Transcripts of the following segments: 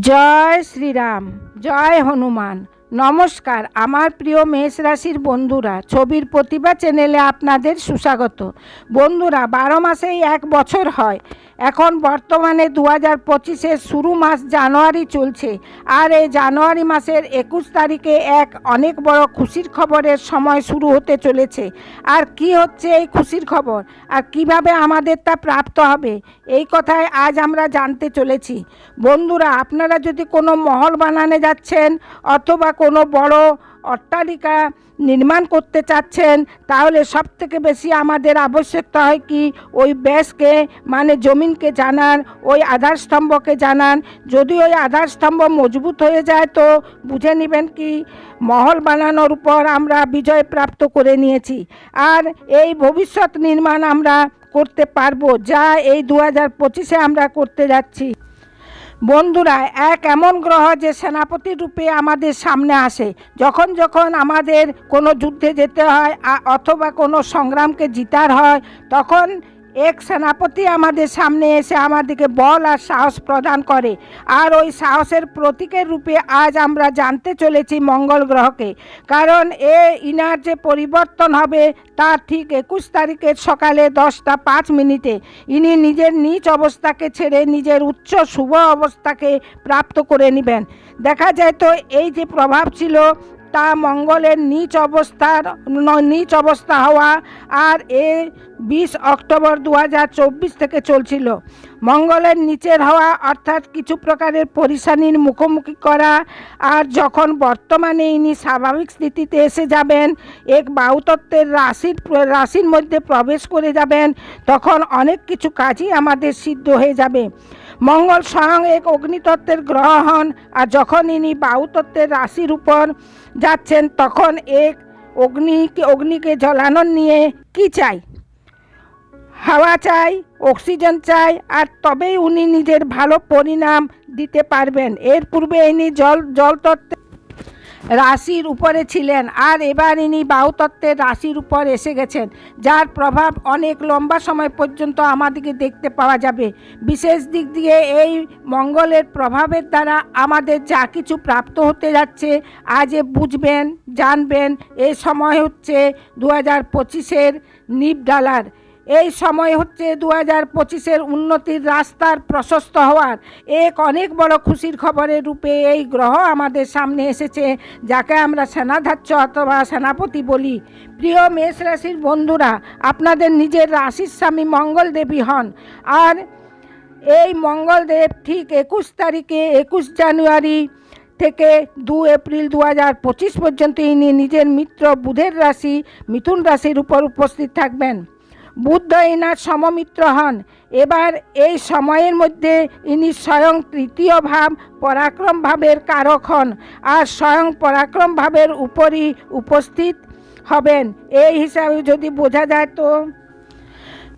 জয় শ্রীরাম, জয় হনুমান। নমস্কার, আমার প্রিয় মেষ রাশির বন্ধুরা, ছবির প্রতিভা চ্যানেলে আপনাদের সুস্বাগত। বন্ধুরা, বারো মাসেই এক বছর হয়। এখন বর্তমানে দু হাজার পঁচিশের শুরু মাস জানুয়ারি চলছে আর এই জানুয়ারি মাসের একুশ তারিখে এক অনেক বড় খুশির খবরের সময় শুরু হতে চলেছে। আর কি হচ্ছে এই খুশির খবর? আর কীভাবে আমাদের তা প্রাপ্ত হবে? এই কথায় আজ আমরা জানতে চলেছি। বন্ধুরা, আপনারা যদি কোনো মহল বানানে যাচ্ছেন অথবা কোনো বড় অট্টালিকা নির্মাণ করতে চাচ্ছেন, তাহলে সব থেকে বেশি আমাদের আবশ্যকতা হয় কি? ওই ব্যাসকে মানে জমিনকে জানান, ওই আধারস্তম্ভকে জানান। যদি ওই আধার স্তম্ভ মজবুত হয়ে যায় তো বুঝে নেবেন কি? মহল বানানোর উপর আমরা বিজয় প্রাপ্ত করে নিয়েছি। আর এই ভবিষ্যৎ নির্মাণ আমরা করতে পারব, যা এই দু হাজার পঁচিশে আমরা করতে যাচ্ছি। বন্ধুরা, এক এমন গ্রহ যে সেনাপতি রূপে আমাদের সামনে আসে। যখন যখন আমাদের কোনো যুদ্ধে যেতে হয় অথবা কোনো সংগ্রামকে জিতার হয়, তখন এক সেনাপতি আমাদের সামনে এসে আমাদেরকে বল আর সাহস প্রদান করে। আর ওই সাহসের প্রতীকের রূপে আজ আমরা জানতে চলেছি মঙ্গল গ্রহকে। কারণ এ ইনার যে পরিবর্তন হবে তার ঠিক একুশ তারিখের সকালে দশটা পাঁচ মিনিটে। ইনি নিজের নিচ অবস্থাকে ছেড়ে নিজের উচ্চ শুভ অবস্থাকে প্রাপ্ত করে নেবেন। দেখা যায় তো এই যে প্রভাব ছিল তা মঙ্গলের নিচ অবস্থার নিচ অবস্থা হওয়া আর এ বিশ অক্টোবর দু হাজার চব্বিশ থেকে চলছিল। মঙ্গলের নিচের হওয়া অর্থাৎ কিছু প্রকারের পরিশানির মুখোমুখি করা আর যখন বর্তমানে ইনি স্বাভাবিক স্থিতিতে এসে যাবেন, এক বায়ুতত্ত্বের রাশির রাশির মধ্যে প্রবেশ করে যাবেন, তখন অনেক কিছু কাজই আমাদের সিদ্ধ হয়ে যাবে। মঙ্গল স্বয়ং এক অগ্নিতত্ত্বের গ্রহ হন আর যখন ইনি বায়ুতত্ত্বের রাশির উপর যাচ্ছেন, তখন এক অগ্নিকে অগ্নিকে জ্বলানোর নিয়ে কি চাই? হাওয়া চাই, অক্সিজেন চাই, আর তবেই উনি নিজের ভালো পরিণাম দিতে পারবেন। এর পূর্বে ইনি জল জলতত্ত্বে রাশির উপরে ছিলেন। আর এবার ইনি বাহুতত্ত্বের রাশির উপর এসে গেছেন, যার প্রভাব অনেক লম্বা সময় পর্যন্ত আমাদেরকে দেখতে পাওয়া যাবে। বিশেষ দিক দিয়ে এই মঙ্গলের প্রভাবের দ্বারা আমাদের যা কিছু প্রাপ্ত হতে যাচ্ছে, আজ এ বুঝবেন, জানবেন এই সময় হচ্ছে দু হাজার পঁচিশের নিপ ডালার এই সময় হচ্ছে দু হাজার পঁচিশের উন্নতির রাস্তার প্রশস্ত হওয়ার এক অনেক বড় খুশির খবরের রূপে এই গ্রহ আমাদের সামনে এসেছে, যাকে আমরা সেনাধার্য অথবা সেনাপতি বলি। প্রিয় মেষ রাশির বন্ধুরা, আপনাদের নিজের রাশির স্বামী মঙ্গল দেবী হন। আর এই মঙ্গলদেব ঠিক একুশ তারিখে একুশ জানুয়ারি থেকে দু এপ্রিল দু হাজার পঁচিশ পর্যন্ত ইনি নিজের মিত্র বুধের রাশি, মিথুন রাশির উপর উপস্থিত থাকবেন। বুদ্ধ ইনার সমমিত্র হন। এবার এই সময়ের মধ্যে ইনি স্বয়ং তৃতীয় ভাব পরাক্রম ভাবের কারক হন আর স্বয়ং পরাক্রম ভাবের উপরই উপস্থিত হবেন। এই হিসাবে যদি বোঝা যায় তো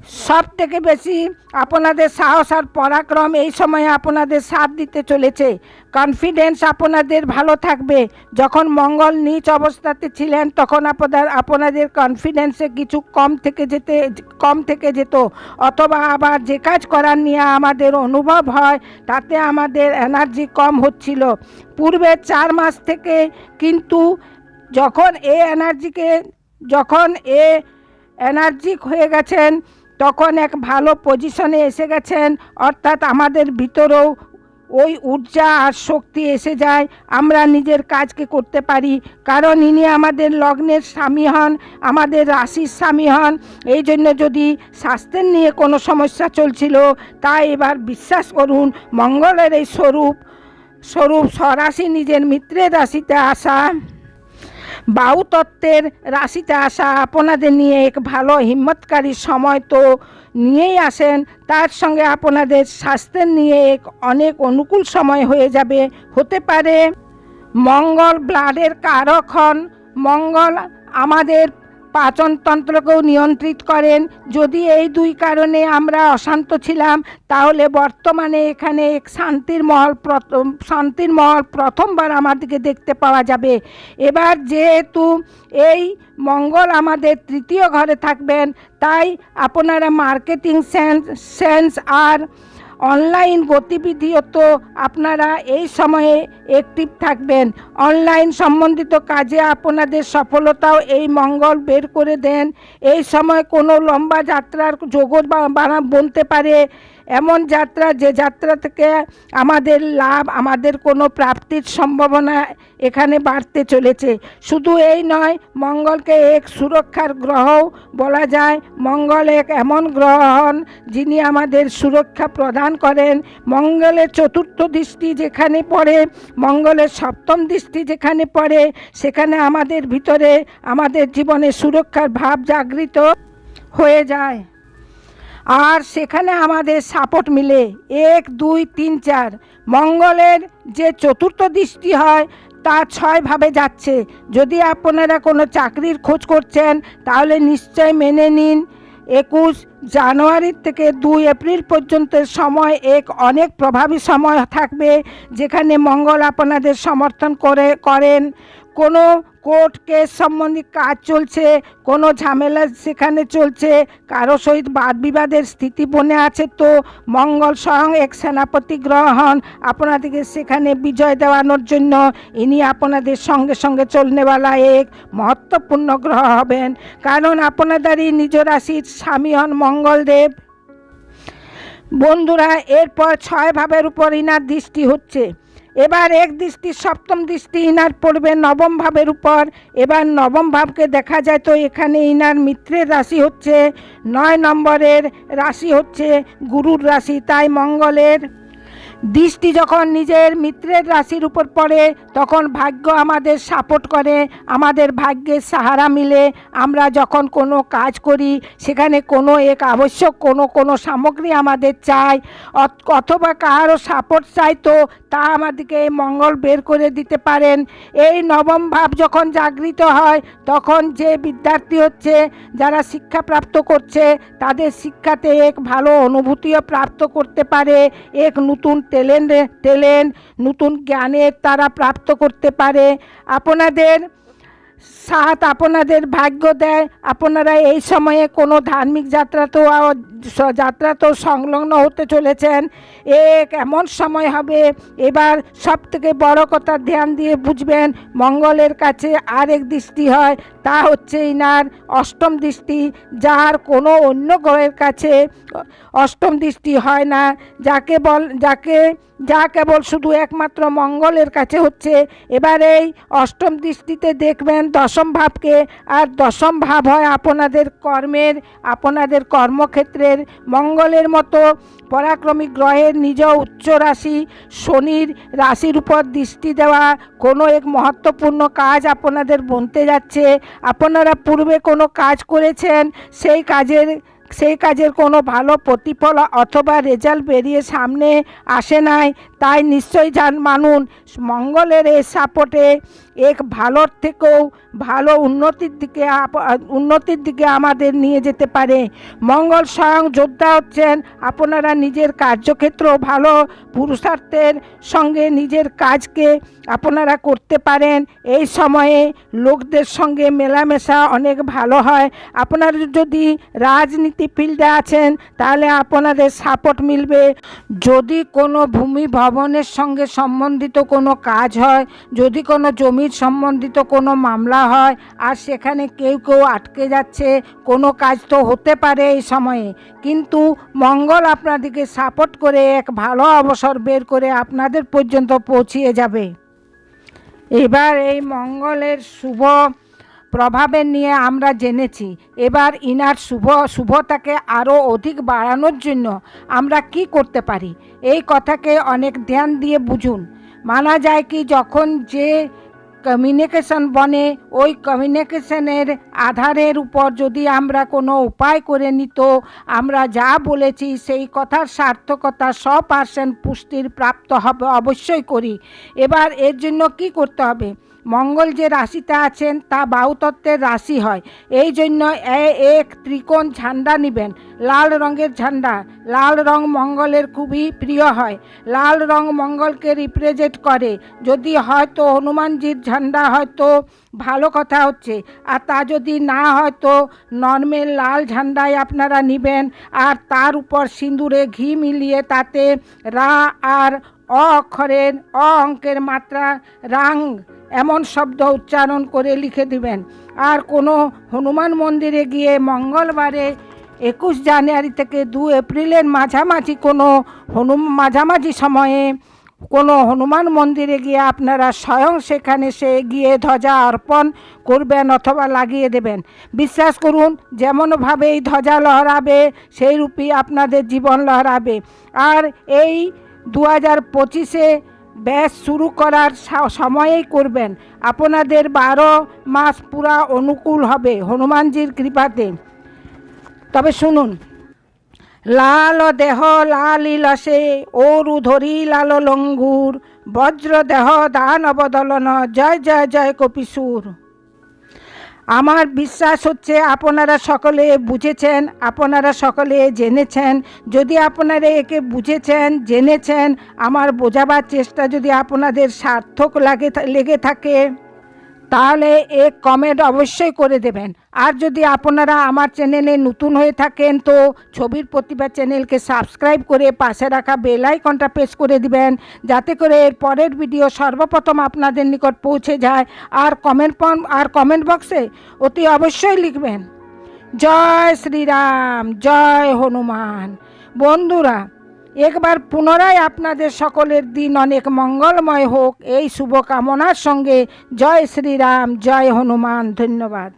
সব থেকে বেশি আপনাদের সাহস আর পরাক্রম এই সময়ে আপনাদের সাথ দিতে চলেছে। কনফিডেন্স আপনাদের ভালো থাকবে। যখন মঙ্গল নিচ অবস্থাতে ছিলেন, তখন আপনার আপনাদের কনফিডেন্সে কিছু কম থেকে যেতে, কম থেকে যেত। অথবা আবার যে কাজ করার নিয়ে আমাদের অনুভব হয়, তাতে আমাদের এনার্জি কম হচ্ছিল। পূর্বে চার মাস থেকে কিন্তু যখন এ এনার্জিকে যখন এ এনার্জিক হয়ে গেছেন তখন এক ভালো পজিশনে এসে গেছেন। অর্থাৎ আমাদের ভিতরেও ওই ঊর্জা আর শক্তি এসে যায়। আমরা নিজের কাজকে করতে পারি। কারণ ইনি আমাদের লগ্নের স্বামী হন, আমাদের রাশির স্বামী হন। এই জন্য যদি স্বাস্থ্যের নিয়ে কোনো সমস্যা চলছিল, তা এবার বিশ্বাস করুন, মঙ্গলের এই স্বরূপ স্বরূপ স্বরাশি নিজের মিত্রের রাশিতে আসা বায়ু তত্ত্বের রাশিতে আসা আপনাদের নিয়ে এক ভালো হিম্মতকারী সময় তো নিয়েই আসেন। তার সঙ্গে আপনাদের স্বাস্থ্যের নিয়ে এক অনেক অনুকূল সময় হয়ে যাবে, হতে পারে। মঙ্গল ব্লাডের কারক হন। মঙ্গল আমাদের পাচনতন্ত্রকেও নিয়ন্ত্রিত করেন। যদি এই দুই কারণে আমরা অশান্ত ছিলাম, তাহলে বর্তমানে এখানে এক শান্তির মহল শান্তির মহল প্রথমবার আমাদেরকে দেখতে পাওয়া যাবে। এবার যেহেতু এই মঙ্গল আমাদের তৃতীয় ঘরে থাকবেন, তাই আপনারা মার্কেটিং সেন্স সেন্স আর অনলাইন গতিবিধিও আপনারা এই সময়ে অ্যাক্টিভ থাকবেন। অনলাইন সম্বন্ধিত কাজে আপনাদের সফলতাও এই মঙ্গল বের করে দেন। এই সময় কোনো লম্বা যাত্রার যোগ বানা বনতে পারে। এমন যাত্রা, যে যাত্রা থেকে আমাদের লাভ, আমাদের কোনো প্রাপ্তির সম্ভাবনা এখানে বাড়তে চলেছে। শুধু এই নয়, মঙ্গলকে এক সুরক্ষার গ্রহ বলা যায়। মঙ্গল এক এমন গ্রহ হন যিনি আমাদের সুরক্ষা প্রদান করেন। মঙ্গলের চতুর্থ দৃষ্টি যেখানে পড়ে, মঙ্গলের সপ্তম দৃষ্টি যেখানে পড়ে, সেখানে আমাদের ভিতরে আমাদের জীবনে সুরক্ষার ভাব জাগৃত হয়ে যায়। আর সেখানে আমাদের সাপোর্ট মিলে এক, দুই, তিন, চার। মঙ্গলের যে চতুর্থ দৃষ্টি হয়, তা ছয়ভাবে যাচ্ছে। যদি আপনারা কোনো চাকরির খোঁজ করছেন, তাহলে নিশ্চয় মেনে নিন। একুশ জানুয়ারির থেকে দুই এপ্রিল পর্যন্ত সময় এক, অনেক প্রভাবী সময় থাকবে, যেখানে মঙ্গল আপনাদের সমর্থন করে, করেন। কোনো কোর্ট কেস সম্বন্ধে কাজ চলছে, কোনো ঝামেলা সেখানে চলছে, কারও সহিত বাদ বিবাদের স্থিতি বনে আছে তো? মঙ্গল স্বয়ং এক সেনাপতি গ্রহ হন আপনাদেরকে সেখানে বিজয় দেওয়ানোর জন্য, ইনি আপনাদের সঙ্গে সঙ্গে চলনেওয়ালা এক মহত্বপূর্ণ গ্রহ হবেন। কারণ আপনাদেরই নিজ রাশির স্বামী হন মঙ্গলদেব। বন্ধুরা, এরপর ছয় ভাবের উপর ইনার দৃষ্টি হচ্ছে। এবার এক দৃষ্টি, সপ্তম দৃষ্টি ইনার পড়বে নবম ভাবের উপর। এবার নবম ভাবকে দেখা যায় তো এখানে ইনার মিত্রের রাশি হচ্ছে, নয় নম্বরের রাশি হচ্ছে গুরুর রাশি, তাই মঙ্গলের। দৃষ্টি যখন নিজের মিত্রের রাশির উপর পড়ে, তখন ভাগ্য আমাদের সাপোর্ট করে, আমাদের ভাগ্যের সাহারা মিলে। আমরা যখন কোনো কাজ করি, সেখানে কোনো এক আবশ্যক, কোনো কোনো সামগ্রী আমাদের চাই, অথ- অথবা কারও সাপোর্ট চাই তো তা আমাদেরকে এই মঙ্গল বের করে দিতে পারেন। এই নবম ভাব যখন জাগৃত হয়, তখন যে বিদ্যার্থী হচ্ছে, যারা শিক্ষা প্রাপ্ত করছে, তাদের শিক্ষাতে এক ভালো অনুভূতিও প্রাপ্ত করতে পারে। এক নতুন ট্যালেন্ট ট্যালেন্ট নতুন জ্ঞানের তারা প্রাপ্ত করতে পারে। আপনাদের সাথ আপনাদের ভাগ্য দেয়। আপনারা এই সময়ে কোনো ধার্মিক যাত্রা তো যাত্রা তো সংলগ্ন হতে চলেছেন। এক এমন সময় হবে, এবার সব থেকে বড় কথা ধ্যান দিয়ে বুঝবেন, মঙ্গলের কাছে আরেক দৃষ্টি হয়। তা হচ্ছে ইনার অষ্টম দৃষ্টি যার কোনো অন্য গ্রহের কাছে অষ্টম দৃষ্টি হয় না। যাকে বল, যাকে, যা কেবল শুধু একমাত্র মঙ্গলের কাছে হচ্ছে। এবার এই অষ্টম দৃষ্টিতে দেখবেন দশম ভাবকে, আর দশম ভাব হয় আপনাদের কর্মের, আপনাদের কর্মক্ষেত্রের, মঙ্গলের মতো পরাক্রমী গ্রহের নিজ উচ্চ রাশি শনির রাশির উপর দৃষ্টি দেওয়া কোনো এক মহত্বপূর্ণ কাজ আপনাদের বনতে যাচ্ছে। আপনারা পূর্বে কোনো কাজ করেছেন, সেই কাজের সেই কাজের কোনো ভালো প্রতিফল অথবা রেজাল্ট বেরিয়ে সামনে আসে নাই। তাই নিশ্চয়ই জান, মানুন, মঙ্গলের এই সাপোর্টে এক ভালোর থেকেও ভালো উন্নতির দিকে উন্নতির দিকে আমাদের নিয়ে যেতে পারে। মঙ্গল স্বয়ং যোদ্ধা হচ্ছেন। আপনারা নিজের কার্যক্ষেত্র ভালো পুরুষার্থের সঙ্গে নিজের কাজকে আপনারা করতে পারেন। এই সময়ে লোকদের সঙ্গে মেলামেশা অনেক ভালো হয়। আপনারা যদি রাজনীতি ফিল্ডে আছেন, তাহলে আপনাদের সাপোর্ট মিলবে। যদি কোনো ভূমি ভবনের সঙ্গে সম্বন্ধিত কোনো কাজ হয়, যদি কোনো জমির সম্বন্ধিত কোনো মামলা হয় আর সেখানে কেউ কেউ আটকে যাচ্ছে, কোনো কাজ তো হতে পারে এই সময়ে। কিন্তু মঙ্গল আপনাদেরকে সাপোর্ট করে এক ভালো অবসর বের করে আপনাদের পর্যন্ত পৌঁছিয়ে যাবে। এবার এই মঙ্গলের শুভ প্রভাবের নিয়ে আমরা জেনেছি। এবার ইনার শুভ, শুভতাকে আরও অধিক বাড়ানোর জন্য আমরা কি করতে পারি? এই কথাকে অনেক ধ্যান দিয়ে বুঝুন। মানা যায় কি যখন যে কমিউনিকেশন বনে, ওই কমিউনিকেশনের আধারের উপর যদি আমরা কোনো উপায় করে নিত, আমরা যা বলেছি সেই কথার সার্থকতা শ পার্সেন্ট পুষ্টির প্রাপ্ত হবে, অবশ্যই করি। এবার এর জন্য কি করতে হবে? মঙ্গল যে রাশিতে আছেন, তা বাহুতত্ত্বের রাশি হয়। এই জন্য এক ত্রিকোণ ঝান্ডা নেবেন। লাল রঙের ঝান্ডা। লাল রং মঙ্গলের খুবই প্রিয় হয়। লাল রং মঙ্গলকে রিপ্রেজেন্ট করে। যদি হয়তো হনুমানজির ঝান্ডা হয়তো ভালো কথা হচ্ছে, আর তা যদি না হয় তো নর্মেল লাল ঝান্ডায় আপনারা নেবেন, আর তার উপর সিঁদুরে ঘি মিলিয়ে তাতে রা আর অ অক্ষরের অ অঙ্কের মাত্রা রাং এমন শব্দ উচ্চারণ করে লিখে দিবেন। আর কোনো হনুমান মন্দিরে গিয়ে মঙ্গলবারে একুশ জানুয়ারি থেকে দু এপ্রিলের মাঝামাঝি কোনো হনু মাঝামাঝি সময়ে কোনো হনুমান মন্দিরে গিয়ে আপনারা স্বয়ং সেখানে সে গিয়ে ধ্বজা অর্পণ করবেন অথবা লাগিয়ে দেবেন। বিশ্বাস করুন, যেমনভাবে এই ধ্বজা লহরাবে সেই রূপই আপনাদের জীবন লহরাবে। আর এই দু হাজার পঁচিশে ব্যাস শুরু করার সময়েই করবেন। আপনাদের বারো মাস পুরা অনুকূল হবে হনুমানজির কৃপাতে। তবে শুনুন, লাল দেহ লালি লসে ওরু ধরি লাল লঙ্গুর, বজ্র দেহ দান অবদলন জয় জয় জয় কপিসুর আমার বিশ্বাস হচ্ছে আপনারা সকলে বুঝেছেন, আপনারা সকলে জেনেছেন। যদি আপনারা একে বুঝেছেন, জেনেছেন, আমার বোঝাবার চেষ্টা যদি আপনাদের সার্থক লাগে লেগে থাকে। তাহলে এক কমেন্ট অবশ্যই করে দেবেন। আর যদি আপনারা আমার চ্যানেলে নতুন হয়ে থাকেন, তো ছবির প্রতিভা চ্যানেলকে সাবস্ক্রাইব করে পাশে রাখা বেল আইকনটা প্রেস করে দিবেন, যাতে করে এর পরের ভিডিও সর্বপ্রথম আপনাদের নিকট পৌঁছে যায়। আর কমেন্ট আর কমেন্ট বক্সে অতি অবশ্যই লিখবেন, জয় শ্রীরাম, জয় হনুমান। বন্ধুরা একবার পুনরায় আপনাদের সকলের দিন অনেক মঙ্গলময় হোক। এই শুভকামনার সঙ্গে জয় শ্রীরাম, জয় হনুমান, ধন্যবাদ।